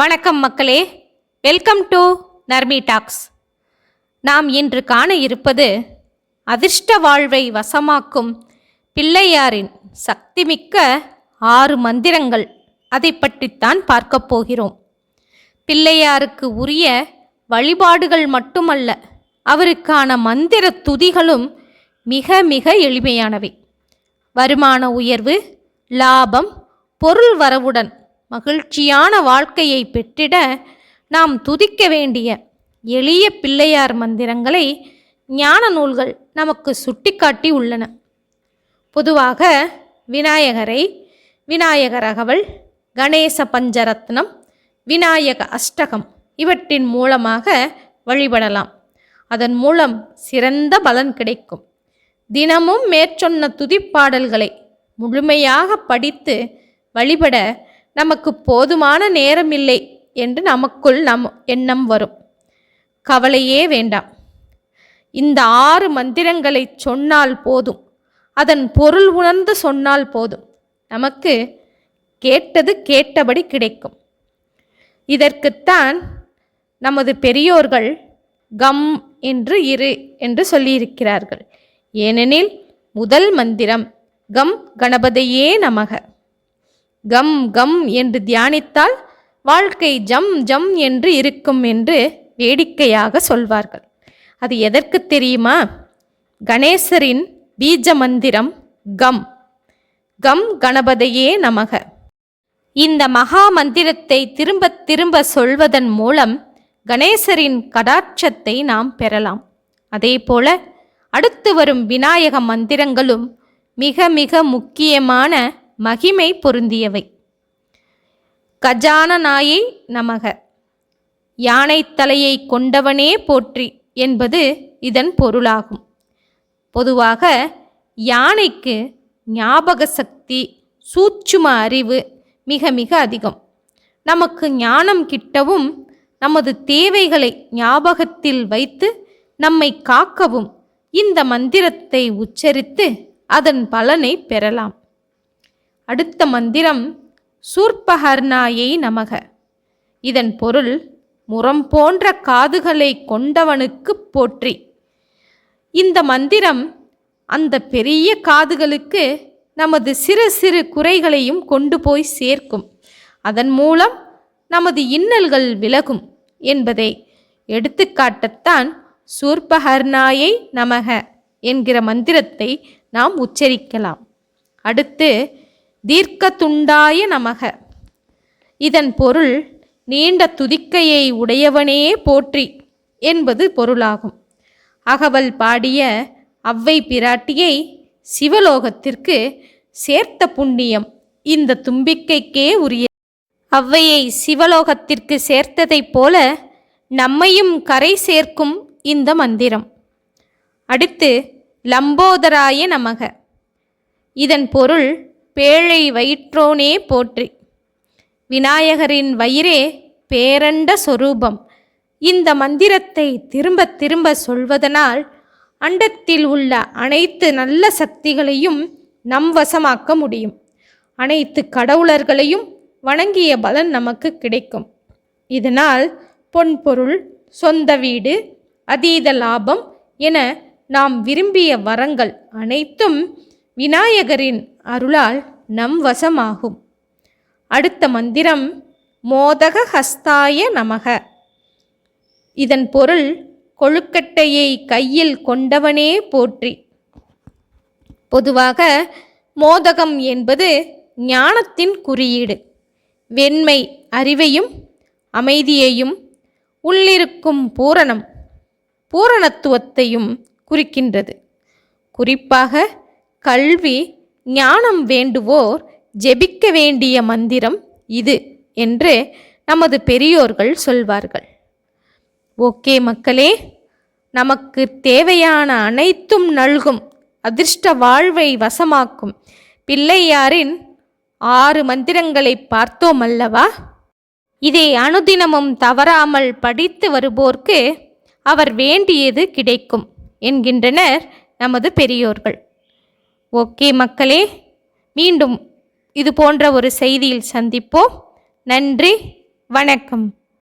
வணக்கம் மக்களே. Welcome to Narmi tax நாம் இன்று காண இருப்பது அதிர்ஷ்ட வாழ்வை வசமாக்கும் பிள்ளையாரின் சக்திமிக்க ஆறு மந்திரங்கள். அதை பற்றித்தான் பார்க்கப் போகிறோம். பிள்ளையாருக்கு உரிய வழிபாடுகள் மட்டுமல்ல அவருக்கான மந்திர துதிகளும் மிக மிக எளிமையானவை. வருமான உயர்வு லாபம் பொருள் வரவுடன் மகிழ்ச்சியான வாழ்க்கையை பெற்றிட நாம் துதிக்க வேண்டிய எளிய பிள்ளையார் மந்திரங்களை ஞான நூல்கள் நமக்கு சுட்டிக்காட்டி உள்ளன. பொதுவாக விநாயகரை விநாயகரகவல் கணேச பஞ்சரத்னம் விநாயக அஷ்டகம் இவற்றின் மூலமாக வழிபடலாம். அதன் மூலம் சிறந்த பலன் கிடைக்கும். தினமும் மேற்சொன்ன துதிப்பாடல்களை முழுமையாக படித்து வழிபட நமக்கு போதுமான நேரம் இல்லை என்று நமக்குள் நம் எண்ணம் வரும். கவலையே வேண்டாம். இந்த ஆறு மந்திரங்களை சொன்னால் போதும். அதன் பொருள் உணர்ந்து சொன்னால் போதும். நமக்கு கேட்டது கேட்டபடி கிடைக்கும். இதற்குத்தான் நமது பெரியோர்கள் கம் என்று இரு என்று சொல்லியிருக்கிறார்கள். ஏனெனில் முதல் மந்திரம் கம் கணபதியே நமக. கம் கம் என்று தியானித்தால் வாழ்க்கை ஜம் ஜம் என்று இருக்கும் என்று வேடிக்கையாக சொல்வார்கள். அது எதற்கு தெரியுமா? கணேசரின் பீஜ மந்திரம் கம். கம் கணபதியே நமக. இந்த மகா மந்திரத்தை திரும்ப திரும்ப சொல்வதன் மூலம் கணேசரின் கடாட்சத்தை நாம் பெறலாம். அதேபோல அடுத்து வரும் விநாயக மந்திரங்களும் மிக மிக முக்கியமான மகிமை பொருந்தியவை. கஜானநாயை நமக. யானை தலையை கொண்டவனே போற்றி என்பது இதன் பொருளாகும். பொதுவாக யானைக்கு ஞாபக சக்தி சூட்சும அறிவு மிக மிக அதிகம். நமக்கு ஞானம் கிட்டவும் நமது தேவைகளை ஞாபகத்தில் வைத்து நம்மை காக்கவும் இந்த மந்திரத்தை உச்சரித்து அதன் பலனை பெறலாம். அடுத்த மந்திரம் சூர்பஹர்ணாயை நமக. இதன் பொருள் முரம் போன்ற காதுகளை கொண்டவனுக்கு போற்றி. இந்த மந்திரம் அந்த பெரிய காதுகளுக்கு நமது சிறு சிறு குறைகளையும் கொண்டு போய் சேர்க்கும். அதன் மூலம் நமது இன்னல்கள் விலகும் என்பதை எடுத்துக்காட்டத்தான் சூர்பஹர்ணாயை நமக என்கிற மந்திரத்தை நாம் உச்சரிக்கலாம். அடுத்து தீர்க்கதுண்டாய நமக. இதன் பொருள் நீண்ட துதிக்கையை உடையவனே போற்றி என்பது பொருளாகும். அகவல் பாடிய அவ்வை பிராட்டியை சிவலோகத்திற்கு சேர்த்த புண்ணியம் இந்த தும்பிக்கைக்கே உரிய. அவ்வையை சிவலோகத்திற்கு சேர்த்ததைப் போல நம்மையும் கரை சேர்க்கும் இந்த மந்திரம். அடுத்து லம்போதராய நமக. இதன் பொருள் பேழை வயிற்றோனே போற்றி. விநாயகரின் வயிறே பேரண்ட சொரூபம். இந்த மந்திரத்தை திரும்ப திரும்ப சொல்வதனால் அண்டத்தில் உள்ள அனைத்து நல்ல சக்திகளையும் நம் வசமாக்க முடியும். அனைத்து கடவுளர்களையும் வணங்கிய பலன் நமக்கு கிடைக்கும். இதனால் பொன்பொருள் சொந்த வீடு அதீத லாபம் என நாம் விரும்பிய வரங்கள் அனைத்தும் விநாயகரின் அருளால் நம் வசமாகும். அடுத்த மந்திரம் மோதக ஹஸ்தாய நமக. இதன் பொருள் கொழுக்கட்டையை கையில் கொண்டவனே போற்றி. பொதுவாக மோதகம் என்பது ஞானத்தின் குறியீடு. வெண்மை அறிவையும் அமைதியையும் உள்ளிருக்கும் பூரணம் பூரணத்துவத்தையும் குறிக்கின்றது. குறிப்பாக கல்வி ஞானம் வேண்டுவோர் ஜெபிக்க வேண்டிய மந்திரம் இது என்று நமது பெரியோர்கள் சொல்வார்கள். ஓகே மக்களே நமக்கு தேவையான அனைத்தும் நல்கும் அதிர்ஷ்ட வாழ்வை வசமாக்கும் பிள்ளையாரின் ஆறு மந்திரங்களை பார்த்தோம் அல்லவா? இதை அனுதினமும் தவறாமல் படித்து வருவோர்க்கு அவர் வேண்டியது கிடைக்கும் என்கின்றனர் நமது பெரியோர்கள். ஓகே மக்களே மீண்டும் இது போன்ற ஒரு செய்தியில் சந்திப்போம். நன்றி வணக்கம்.